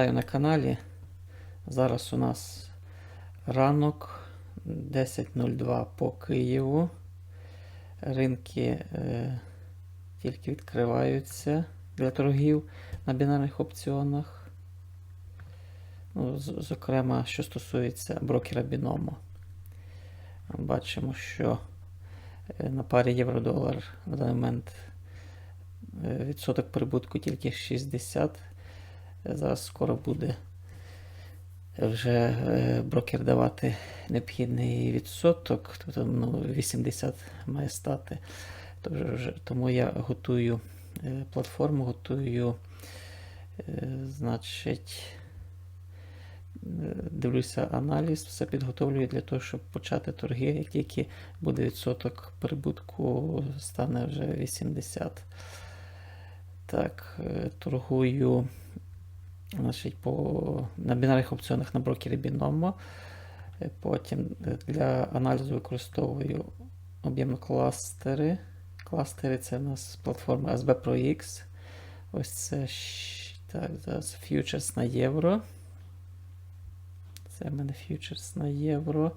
Вітаю на каналі. Зараз у нас ранок 10.02 по Києву. Ринки е, тільки відкриваються для торгів на бінарних опціонах. Ну, з- зокрема, що стосується брокера Binomo. Бачимо, що е, на парі євро-долар на даний момент е, відсоток прибутку тільки 60. Зараз скоро буде вже е, брокер давати необхідний відсоток, тобто ну, 80 має стати. Тому я готую е, платформу, готую, е, значить, дивлюся аналіз, все підготовлюю для того, щоб почати торги. Як тільки буде відсоток прибутку, стане вже 80. Так, торгую значить, по, на бінарних опціонах на брокері Binomo. Е, Потім е, для аналізу використовую об'ємно кластери. Кластери це у нас платформа SB Pro X. Ось це так, зараз фьючерс на євро. Це в мене фьючерс на євро.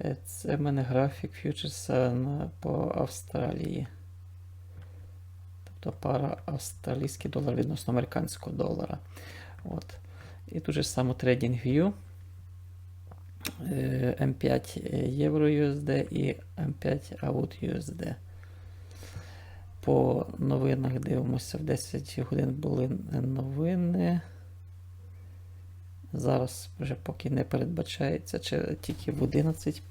Е, Це в мене графік фьючерса на, по Австралії. Тобто пара австралійський долар відносно американського долара. От. І тут же само TradingView. Е, М5 євро USD і М5 AUD USD. По новинах дивимося, в 10 годин були новини. Зараз вже поки не передбачається, чи тільки в 11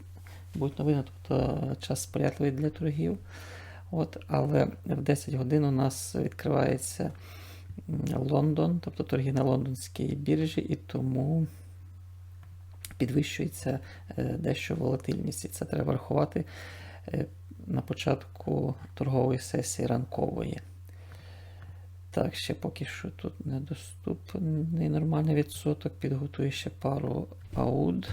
будуть новини, тобто час сприятливий для торгів. От, але в 10 годин у нас відкривається Лондон, тобто торги на лондонській біржі, і тому підвищується е, дещо волатильність. І це треба врахувати е, на початку торгової сесії ранкової. Так, ще поки що тут недоступний нормальний відсоток. Підготую ще пару ауд.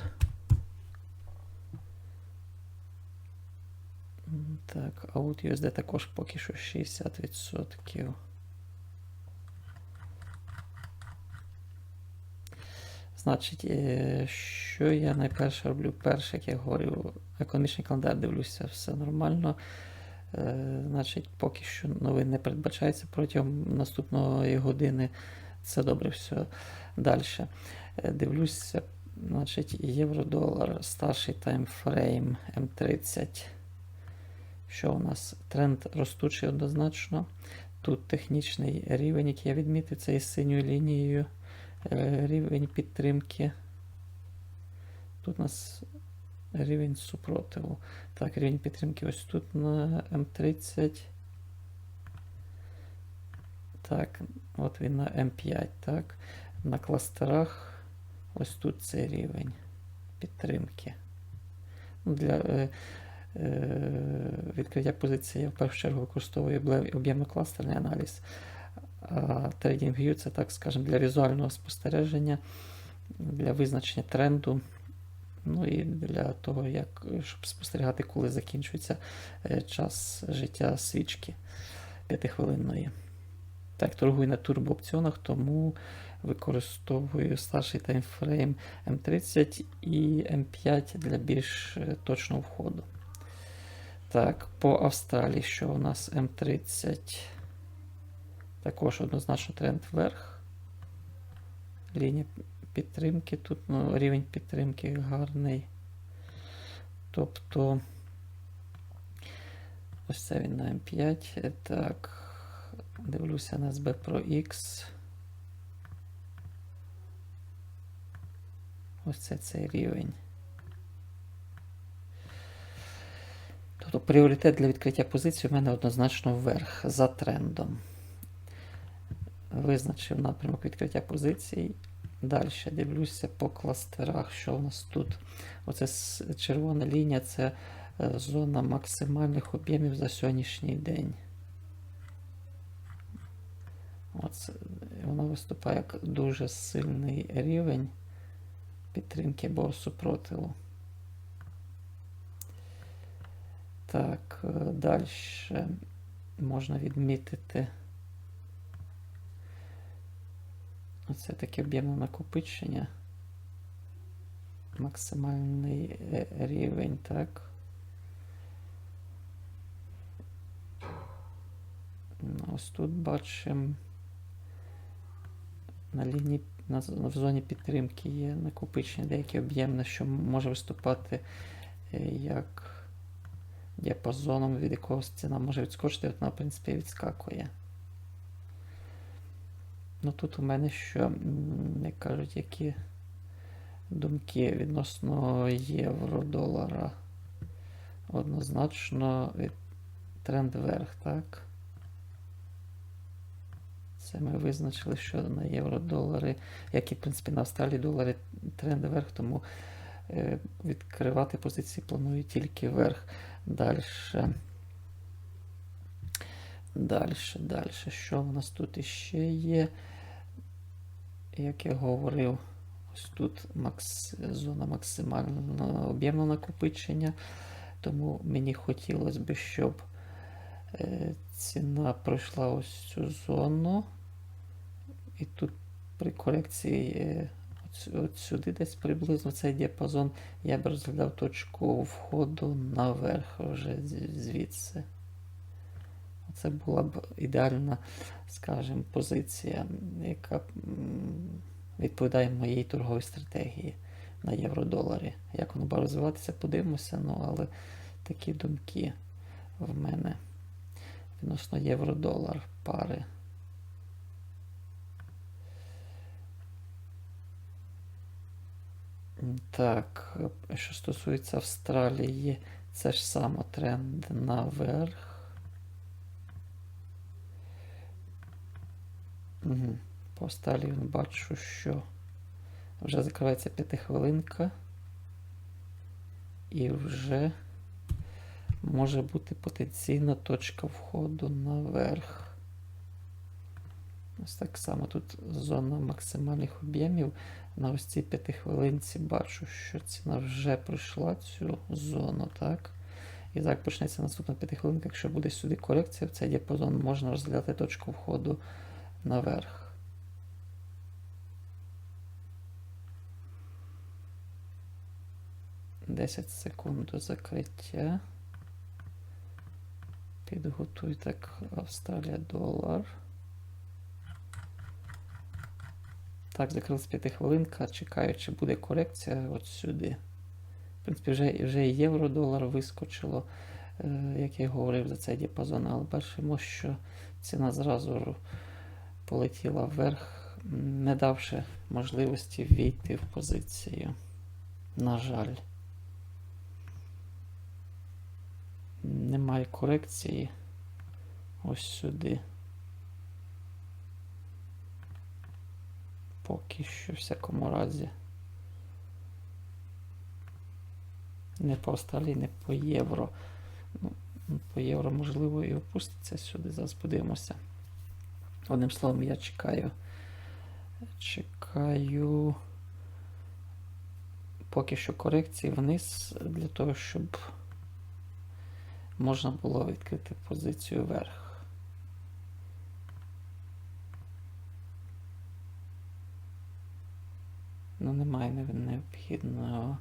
Так, аут USD також поки що 60%. Значить, е, що я найперше роблю? Перше, як я говорив, економічний календар дивлюся, все нормально. Е, Значить, поки що новин не передбачається протягом наступної години. Це добре все. Далі. Дивлюся, значить, євро-долар, старший таймфрейм М30. Що у нас? Тренд ростучий однозначно. Тут технічний рівень, який я відмітив, це із синьою лінією. Е, Рівень підтримки. Тут у нас рівень супротиву. Так, рівень підтримки ось тут на М30. Так, от він на М5, так. На кластерах ось тут цей рівень підтримки. Ну, Для е, е, відкриття позиції я в першу чергу використовую об'ємно-кластерний аналіз. TradingView це, так скажемо, для візуального спостереження, для визначення тренду. Ну і для того, як, щоб спостерігати, коли закінчується е, час життя свічки п'ятихвилинної. Так, торгую на турбоопціонах, тому використовую старший таймфрейм М30 і М5 для більш е, точного входу. Так, по Австралії, що у нас М30? Також однозначно тренд вверх. Лінія підтримки тут, ну, рівень підтримки гарний. Тобто, ось це він на М5. Так, дивлюся на SB Pro X. Ось це цей рівень. Тобто пріоритет для відкриття позиції у мене однозначно вверх за трендом. Визначив напрямок відкриття позицій. Далі дивлюся по кластерах, що у нас тут. Оце червона лінія це е, зона максимальних об'ємів за сьогоднішній день. Оце, вона виступає як дуже сильний рівень підтримки або супротиву. Так, далі можна відмітити Оце таке об'ємне накопичення. Максимальний е, рівень, так. Ну, Ось тут бачимо на лінії на, в зоні підтримки є накопичення деяке об'ємне, що може виступати е, як діапазоном, від якого ціна може відскочити, вона, в принципі, відскакує. Ну тут у мене що, як кажуть, які думки відносно євро-долара. Однозначно тренд вверх, так? Це ми визначили, що на євро-долари, як і в принципі на Австралії долари тренд вверх, тому е, відкривати позиції планую тільки вверх. Далі. Далі, далі. Що в нас тут іще є? Як я говорив, ось тут макс, зона максимального об'ємного накопичення. Тому мені хотілося б, щоб е, ціна пройшла ось цю зону. І тут при корекції е, от, сюди десь приблизно цей діапазон я б розглядав точку входу наверх вже звідси. Це була б ідеальна, скажімо, позиція, яка відповідає моїй торговій стратегії на євро-доларі. Як воно буде розвиватися, подивимося, ну але такі думки в мене відносно євро-долар пари. Так, що стосується Австралії, це ж саме тренд наверх. Угу. По Австралії бачу, що вже закривається п'ятихвилинка. І вже може бути потенційна точка входу наверх. Ось так само тут зона максимальних об'ємів. На ось цій п'ятихвилинці бачу, що ціна вже пройшла цю зону, так? І так почнеться наступна п'ятихвилинка. Якщо буде сюди корекція, в цей діапазон можна розглядати точку входу наверх. Десять секунд до закриття. Підготуй так Австралія долар. Так, закрилась п'ятихвилинка, чекаю, чи буде корекція от сюди. В принципі, вже, вже євро-долар вискочило, е, як я говорив за цей діапазон, але бачимо, що ціна зразу полетіла вверх, не давши можливості війти в позицію. На жаль. Немає корекції ось сюди. Поки що, в всякому разі. Не по Австралії, не по євро. Ну, по євро, можливо, і опуститься сюди. Зараз подивимося. Одним словом, я чекаю. Чекаю поки що корекції вниз для того, щоб можна було відкрити позицію вверх. Ну, немає необхідного.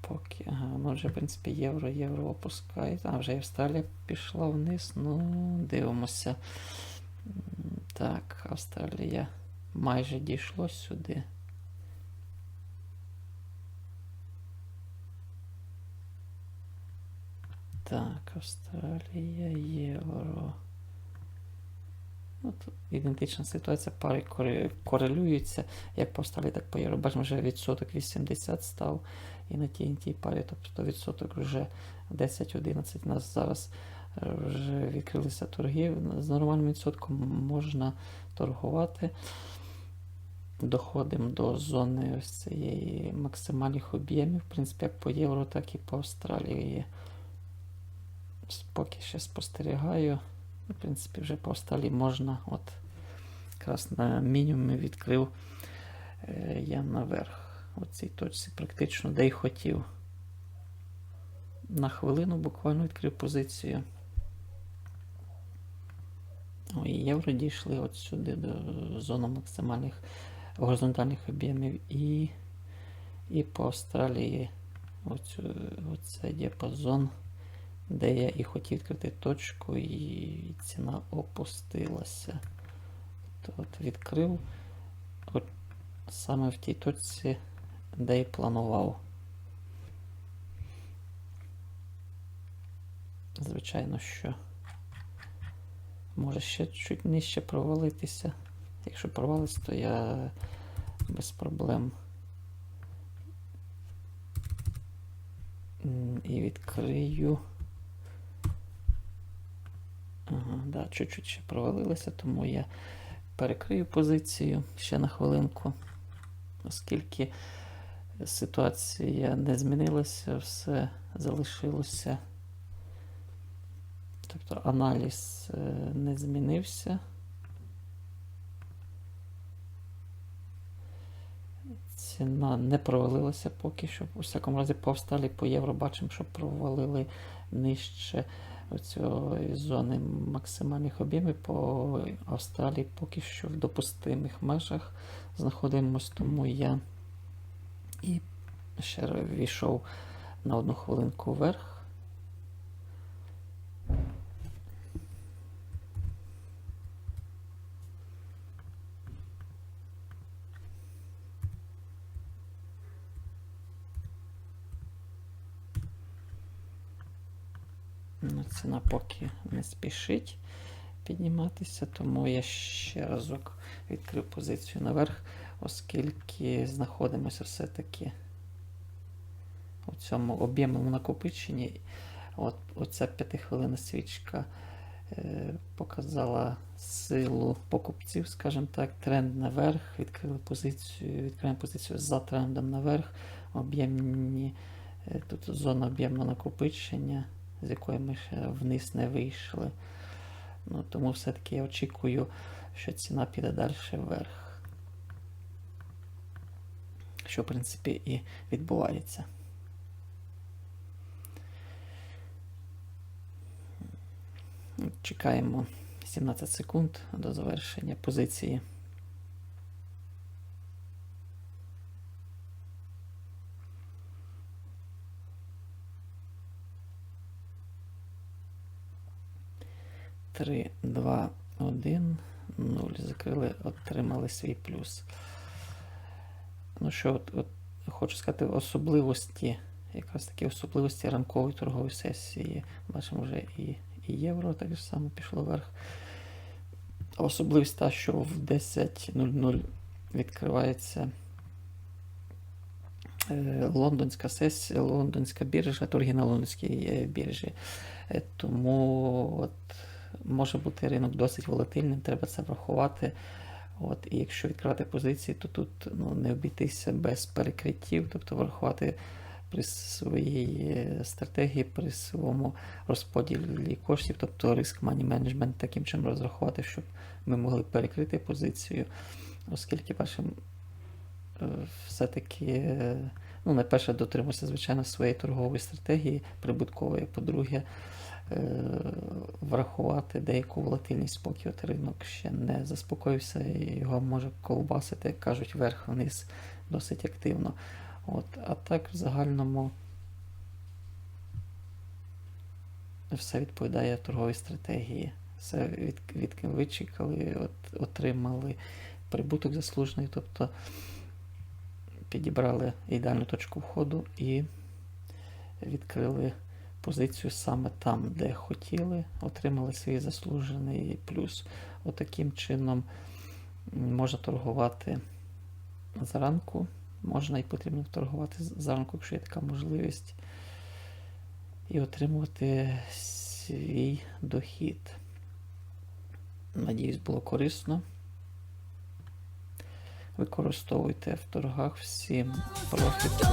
Поки. Ага, ну вже, в принципі, євро, євро опускає. А, вже і Австралія пішла вниз. Ну, дивимося. Так, Австралія майже дійшло сюди. Так, Австралія, євро. Ну, тут ідентична ситуація, пари корелюються, як по Австралії, так по євро. Бачимо, вже відсоток 80 став і на тій і парі, тобто відсоток вже 10-11. У нас зараз вже відкрилися торги. З нормальним відсотком можна торгувати. Доходимо до зони ось цієї максимальних об'ємів, в принципі, як по євро, так і по Австралії. Поки ще спостерігаю. В принципі, вже по Австралії можна. От якраз на мінімумі відкрив е, я наверх. У цій точці практично де й хотів. На хвилину буквально відкрив позицію. О, і євро дійшли от сюди до зони максимальних горизонтальних об'ємів і, і по Австралії оцю, оцей діапазон, де я і хотів відкрити точку, і ціна опустилася. То от відкрив от саме в тій точці, де і планував. Звичайно, що може ще чуть нижче провалитися. Якщо провалиться, то я без проблем і відкрию. Ага, да, чуть-чуть ще провалилося, тому я перекрию позицію ще на хвилинку, оскільки ситуація не змінилася, все залишилося. Тобто аналіз е, не змінився. Ціна не провалилася поки що. У всякому разі, по Австралії, по євро бачимо, що провалили нижче цієї зони максимальних об'ємів. По Австралії поки що в допустимих межах знаходимося, тому я і ще війшов на одну хвилинку вверх. Ну, ціна поки не спішить підніматися, тому я ще разок відкрив позицію наверх, оскільки знаходимося все-таки у цьому об'ємному накопиченні. От Оця п'ятихвилинна свічка е, показала силу покупців, скажімо так, тренд наверх, відкрили позицію, відкриємо позицію за трендом наверх, об'ємні, е, тут зона об'ємного накопичення з якої ми ще вниз не вийшли. Ну, Тому все-таки я очікую, що ціна піде далі вверх. Що, в принципі, і відбувається. Чекаємо 17 секунд до завершення позиції. Три, два, один, нуль. Закрили, отримали свій плюс. Ну що, от, от хочу сказати, особливості, якраз такі особливості ранкової торгової сесії. Бачимо вже і, і євро так само пішло вверх. Особливість та, що в 10.00 відкривається е, лондонська сесія, лондонська біржа, торги на лондонській е, біржі. Е, Тому от, може бути ринок досить волатильним, треба це врахувати. От, І якщо відкривати позиції, то тут ну, не обійтися без перекриттів, тобто врахувати при своїй е, стратегії, при своєму розподілі коштів, тобто риск мані менеджмент таким чином розрахувати, щоб ми могли перекрити позицію, оскільки бачимо, е, все-таки, е, ну, найперше, дотримуємося, звичайно, своєї торгової стратегії прибуткової, по-друге, врахувати деяку волатильність, поки от ринок ще не заспокоївся, і його може ковбасити, як кажуть, вверх-вниз досить активно. От, А так в загальному все відповідає торговій стратегії. Все від, від вичекали, от, отримали прибуток заслужений, тобто підібрали ідеальну точку входу і відкрили позицію саме там, де хотіли, отримали свій заслужений плюс. Отаким чином можна торгувати зранку. Можна і потрібно торгувати зранку, якщо є така можливість, і отримувати свій дохід. Надіюсь, було корисно. Використовуйте в торгах всім профіту.